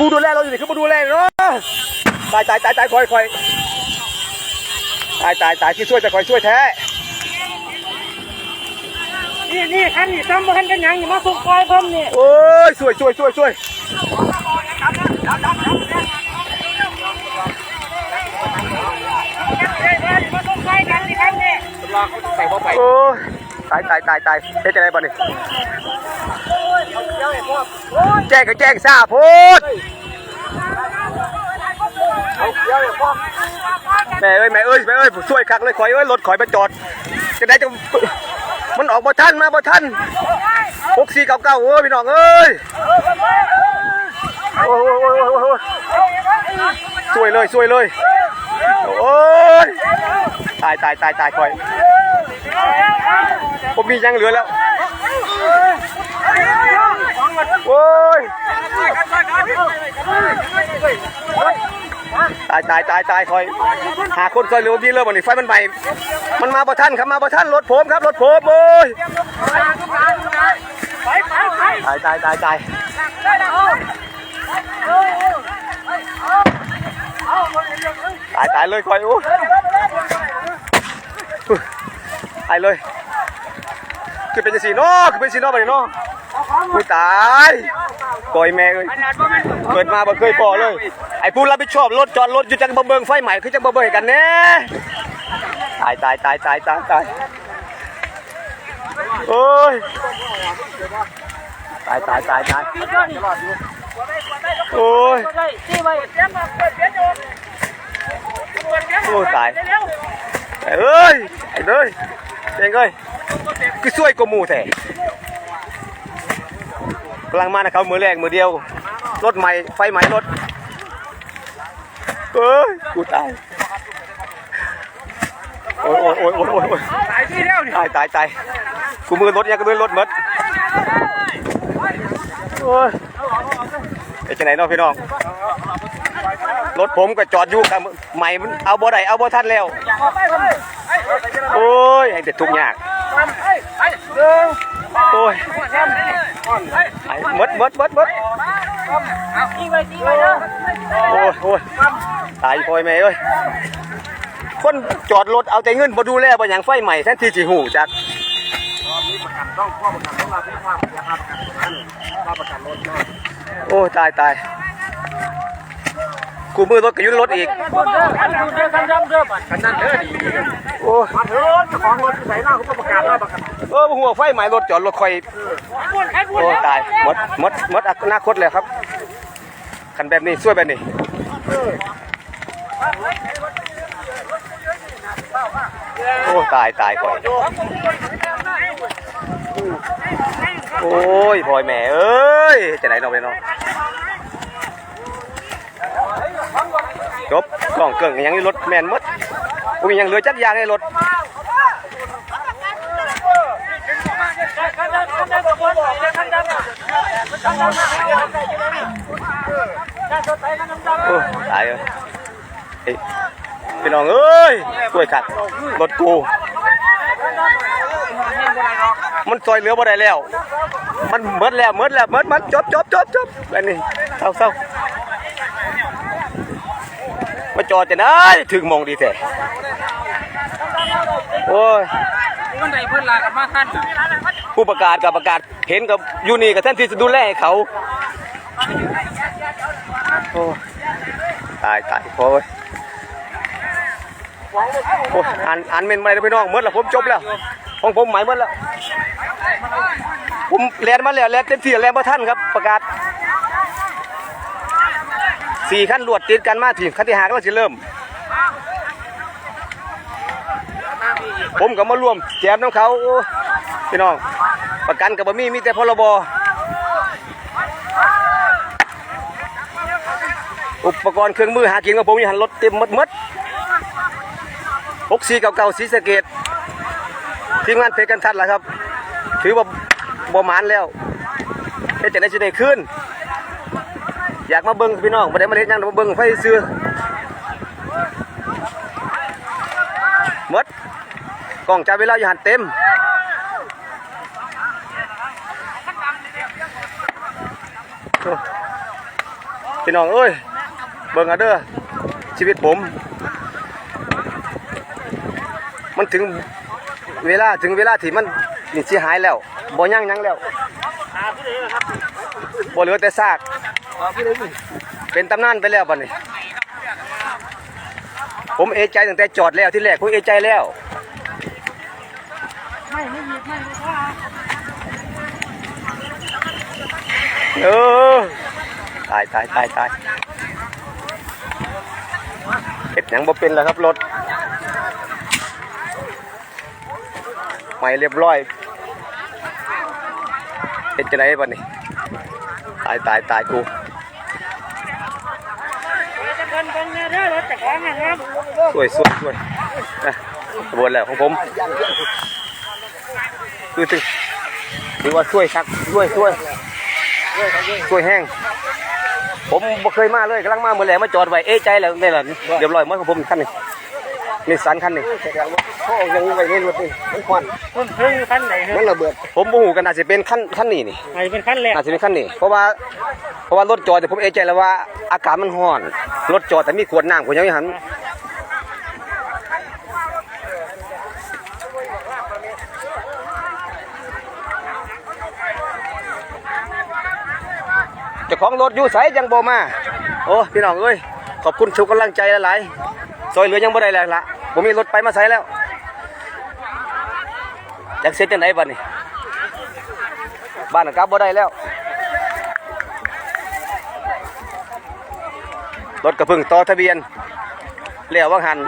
กูดูแลเราอยู่ดิขึ้นมาดูแลเนาะตายตายตายตายคอยคอยตายตายตายที่ช่วยจะคอยช่วยแท้นี่นี่คันนี่ซ้ำมาคันกันยังนี่มาสุกคอยเพิ่มนี่โอ้ยช่วยช่วยช่วยช่วยโอ้ตายตายตายตายเฮ็ดจะได้ป่เนี่ย แจ้งก็แจ้งซาโพดแม่เอ้ยแม่เอ้ยแม่เอ้ยช่วยคักเลยขอยเอ้ยรถขอยไปจอดจะได้จะมันออกมาท่านมาบ่ท่านหกสี่เก้าเก้าเอ้ยพี่น้องเอ้ยโอ้ยสวยเลยสวยเลยโอ้ยตายตายตายตายคอยผมมียังเหลือแล้ว โอ้ยตายตายตายตายคอย หาคนคอยเร็วดีเริ่มวันนี้ไฟมันไหมมันมาประท่านครับมาประท่านรถผมครับรถผมโอ้ยตายตายตายตายตายตายเลยคอยอู้ตายเลยคือเป็นสีนอคือเป็นสีนอไปเนาะ ผู้ตายก่อยแม่เลยเกิดมาบ่เคยพอเลย ไอ้ผู้รับผิดชอบรถจอดรถอยู่จังบะเบิงไฟใหม่คือจังบะเบิงกันแน่ตายตายตายตายตายตายโอ้ยตายตายตายตายโอ้ยโอ้ตายเอ้ยเอ้เด้ยเจงเอ้ยคือช่วยกูหมูแท้ กำลังมานะครับมือแรกมือเดียว รถใหม่ไฟใหม่รถเอ้ยกูตายโอ้ยโอ้ยโอ้ยโอ้ยโอ้ยตายที่เดียวตายตายตายกูมือรถเนี้ยก็มือรถมัดโอ้ยไปจะไหนน้องพี่น้องรถผมก็จอดอยู่กับใหม่มันเอาบ่ได้เอาบ่ทันแล้วโอ้ยให้เด็ดทุกอย่าง โอ้ยมดมดมดมดโอ้ยโอ้ยตายพลอยแม่เอ้ยคนจอดรถเอาใจเงินมาดูแลบ่อย่างไฟใหม่แท้ที่จีหูจักโอ้ตายตาย กูมือรถก็อยุ่ใรถอีกโอ้เออหัวไฟไหมารถจอดรถคอยโอ้ตายหมดหมดหมดอนาคตเลยครับขันแบบนี้ช่วยแบบนี้โอ้ตายตายก่อยโอ้ยพลอยแม่เอ้ยจะไหนเราไปเนอะ จบกล่องเกิ่งยังในรถแมนมดกูมียังเหลือจักยางในรถโอ้ตายเลยพี่น้องเอ้ยกล้วยขัดรถกูมันซอยเหลือบ่ได้แล้ว มันเมิดแล้วเมิดแล้วเมิดมันจบจบจบจบแบบนี้เศร้าเศร้า มาจอดจะได้ถึงโมงดีแท้โอ้ยมันได้เพิ่นลากันมาท่านผู้ประกาศกับประกาศเห็นกับยูนี่กับท่านที่จะดูแลให้เขาโอ้ยตายตายโอ้ยโอ้ยอ่านอ่านเมนมาเลยพี่น้องเมื่อละผมจบแล้วของผมหมายเมื่อแล้วผมแลนมาแล้วแลนเต็มที่แลนมาท่านครับประกาศ สี่ขั้นรวดติดกันมาถึงขั้นที่หาก็จะเริ่ม ผมก็มาร่วมแจมน้ำเขาพี่น้องประกันกับบะมี่มีแต่พรบอุปกรณ์เครื่องมือหากินของผมมีหันรถเต็มมดมดหกสีเก่าๆสีสเกตทีมงานเพชรกันทัดล่ะครับ ถือว่าบ่มานแล้วเฮ็ดจะได้สิได้ขึ้น อยากมาเบิ่งพี่น้องบ่ได้มาเฮ็ดหยังมาเบิ่งไฟซื้อมดกล้องจับเวลาอยู่หันเต็มพี่น้องเอ้ยเบิ่งเอาเด้อชีวิตผม มันถึงเวลาถึงเวลาที่มันนี่สิหายแล้วบ่ยั่งยังแล้วบ่เหลือแต่ซาก เป็นตำนานไปแล้วบัดนี้ผมเอใจตั้งแต่จอดแล้วที่แรกผมเอใจแล้วไม่ไม่หยิบไม่ว่าเออตายตายตายตายเห็ดหยังบ่เป็นแล้วครับรถใหม่เรียบร้อยเห็ดจะไหนบ้านี่ตายตายตายกู สวยสวยสวยนะขบวนแล้วของผมคือถึงถือว่าช่วยคักช่วยช่วยช่วยแห้งผมบ่เคยมาเลยกำลังมาเมื่อไหร่มาจอดไว้เอ๊ใจแล้วนี่แหละเรียบร้อยหมดของผมคันนี้ นิสสันคันนี้แสดงว่าเขาเอายังไว้ในรถนี่มันควันคุณเพิ่งขั้นไหนคมัรับนระเบิด ผมบ่ฮู้กันน่าจะเป็นคันคันนี้นี่ไหนเป็นขั้นแรกน่าจะเป็นคันนี้เพราะว่าเพราะว่ารถจอดแต่ผมเอะใจแล้วว่าอากาศมันร้อน รถจอดแต่มีขวดน้ำขวดหยังอยู่หันเจ้าของรถอยู่ไสยังบ่มา โอ้พี่น้องเอ้ยขอบคุณทุกกำลังใจหลายๆ ซอยเหลือยังบ่ได้แล้วละผมมีรถไปมาใช้แล้วจักเสร็จจังไดบัดนี้บ้านนะกลับบ่ได้แล้ว รถกระพึ่งต่อทะเบียนเลี้ยวว่างหัน